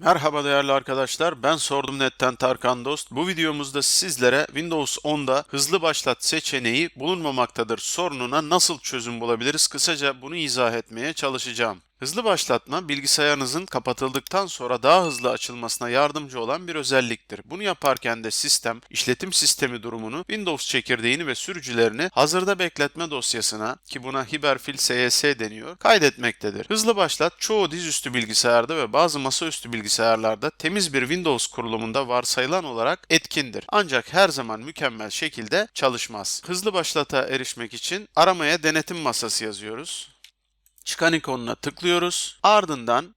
Merhaba değerli arkadaşlar, ben Sordum Net'ten Tarkan Dost. Bu videomuzda sizlere Windows 10'da hızlı başlat seçeneği bulunmamaktadır sorununa nasıl çözüm bulabiliriz? Kısaca bunu izah etmeye çalışacağım. Hızlı başlatma bilgisayarınızın kapatıldıktan sonra daha hızlı açılmasına yardımcı olan bir özelliktir. Bunu yaparken de sistem, işletim sistemi durumunu, Windows çekirdeğini ve sürücülerini hazırda bekletme dosyasına ki buna Hiberfil SYS deniyor, kaydetmektedir. Hızlı başlat çoğu dizüstü bilgisayarda ve bazı masaüstü bilgisayarlarda temiz bir Windows kurulumunda varsayılan olarak etkindir. Ancak her zaman mükemmel şekilde çalışmaz. Hızlı başlata erişmek için aramaya denetim masası yazıyoruz. Çıkan ikonuna tıklıyoruz. Ardından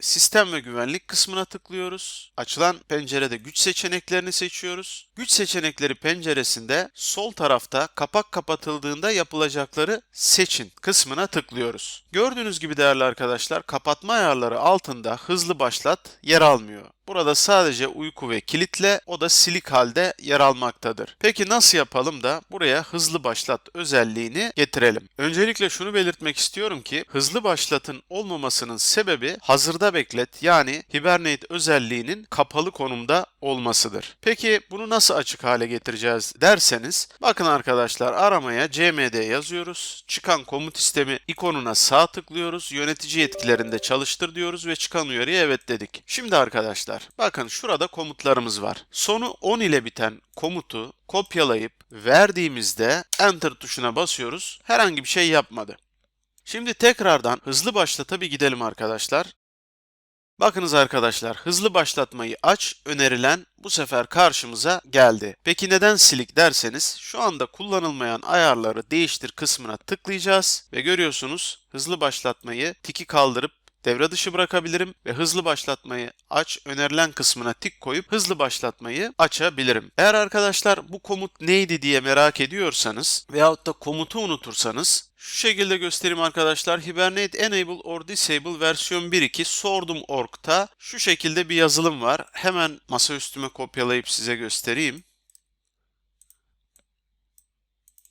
Sistem ve güvenlik kısmına tıklıyoruz. Açılan pencerede güç seçeneklerini seçiyoruz. Güç seçenekleri penceresinde sol tarafta kapak kapatıldığında yapılacakları seçin kısmına tıklıyoruz. Gördüğünüz gibi değerli arkadaşlar kapatma ayarları altında hızlı başlat yer almıyor. Burada sadece uyku ve kilitle o da silik halde yer almaktadır. Peki nasıl yapalım da buraya hızlı başlat özelliğini getirelim? Öncelikle şunu belirtmek istiyorum ki hızlı başlatın olmamasının sebebi hazırda beklet yani Hibernate özelliğinin kapalı konumda olmasıdır. Peki bunu nasıl açık hale getireceğiz derseniz bakın arkadaşlar aramaya cmd yazıyoruz. Çıkan komut sistemi ikonuna sağ tıklıyoruz. Yönetici yetkilerinde çalıştır diyoruz ve çıkan uyarıya evet dedik. Şimdi arkadaşlar bakın şurada komutlarımız var. Sonu 10 ile biten komutu kopyalayıp verdiğimizde enter tuşuna basıyoruz. Herhangi bir şey yapmadı. Şimdi tekrardan hızlı başlata bir gidelim arkadaşlar. Bakınız arkadaşlar hızlı başlatmayı aç önerilen bu sefer karşımıza geldi. Peki neden silik derseniz şu anda kullanılmayan ayarları değiştir kısmına tıklayacağız ve görüyorsunuz hızlı başlatmayı tiki kaldırıp devre dışı bırakabilirim ve hızlı başlatmayı aç önerilen kısmına tik koyup hızlı başlatmayı açabilirim. Eğer arkadaşlar bu komut neydi diye merak ediyorsanız veyahut da komutu unutursanız şu şekilde göstereyim arkadaşlar. Hibernate Enable or Disable versiyon 1.2 sordum.org'da şu şekilde bir yazılım var. Hemen masaüstüme kopyalayıp size göstereyim.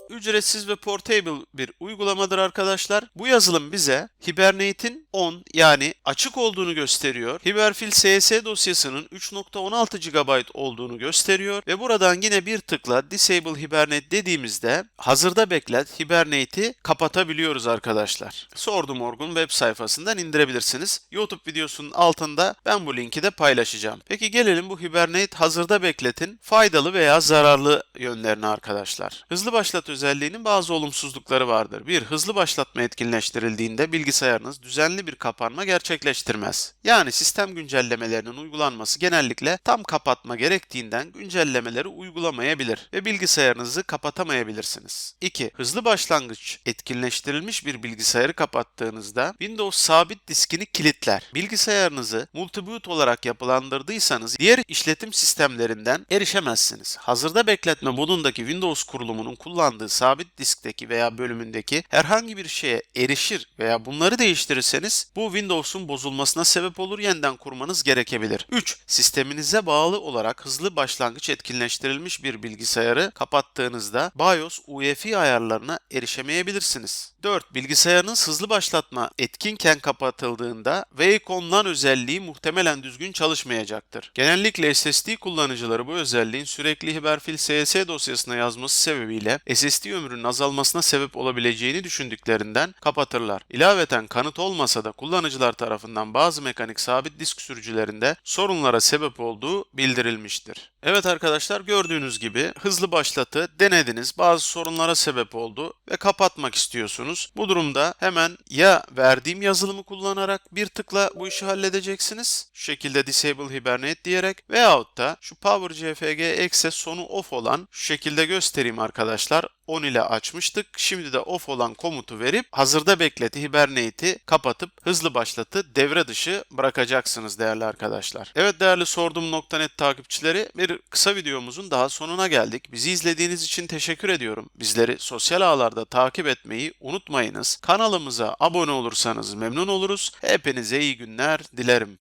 Ücretsiz ve portable bir uygulamadır arkadaşlar. Bu yazılım bize Hibernate'in on yani açık olduğunu gösteriyor. Hiberfil CS dosyasının 3.16 GB olduğunu gösteriyor ve buradan yine bir tıkla Disable Hibernate dediğimizde hazırda beklet Hibernate'i kapatabiliyoruz arkadaşlar. Sordum Orgun web sayfasından indirebilirsiniz. YouTube videosunun altında ben bu linki de paylaşacağım. Peki gelelim bu Hibernate hazırda bekletin faydalı veya zararlı yönlerine arkadaşlar. Hızlı başlat özelliğinin bazı olumsuzlukları vardır. Bir, hızlı başlatma etkinleştirildiğinde bilgisayarınız düzenli bir kapanma gerçekleştirmez. Yani sistem güncellemelerinin uygulanması genellikle tam kapatma gerektiğinden güncellemeleri uygulamayabilir ve bilgisayarınızı kapatamayabilirsiniz. 2. Hızlı başlangıç etkinleştirilmiş bir bilgisayarı kapattığınızda Windows sabit diskini kilitler. Bilgisayarınızı multiboot olarak yapılandırdıysanız diğer işletim sistemlerinden erişemezsiniz. Hazırda bekletme modundaki Windows kurulumunun kullandığı sabit diskteki veya bölümündeki herhangi bir şeye erişir veya bunları değiştirirseniz bu Windows'un bozulmasına sebep olur yeniden kurmanız gerekebilir. 3. Sisteminize bağlı olarak hızlı başlangıç etkinleştirilmiş bir bilgisayarı kapattığınızda BIOS UEFI ayarlarına erişemeyebilirsiniz. 4. Bilgisayarınız hızlı başlatma etkinken kapatıldığında Wacom özelliği muhtemelen düzgün çalışmayacaktır. Genellikle SSD kullanıcıları bu özelliğin sürekli Hiberfil CS dosyasına yazması sebebiyle SSD ömrünün azalmasına sebep olabileceğini düşündüklerinden kapatırlar. İlaveten kanıt olmasa da kullanıcılar tarafından bazı mekanik sabit disk sürücülerinde sorunlara sebep olduğu bildirilmiştir. Evet arkadaşlar gördüğünüz gibi hızlı başlatı denediniz bazı sorunlara sebep oldu ve kapatmak istiyorsunuz. Bu durumda hemen ya verdiğim yazılımı kullanarak bir tıkla bu işi halledeceksiniz. Şu şekilde disable hibernate diyerek veyahut da şu power cfg exe sonu off olan şu şekilde göstereyim arkadaşlar. 10 ile açmıştık. Şimdi de off olan komutu verip hazırda bekleti Hibernate'i kapatıp hızlı başlatı devre dışı bırakacaksınız değerli arkadaşlar. Evet değerli sordum.net takipçileri bir kısa videomuzun daha sonuna geldik. Bizi izlediğiniz için teşekkür ediyorum. Bizleri sosyal ağlarda takip etmeyi unutmayınız. Kanalımıza abone olursanız memnun oluruz. Hepinize iyi günler dilerim.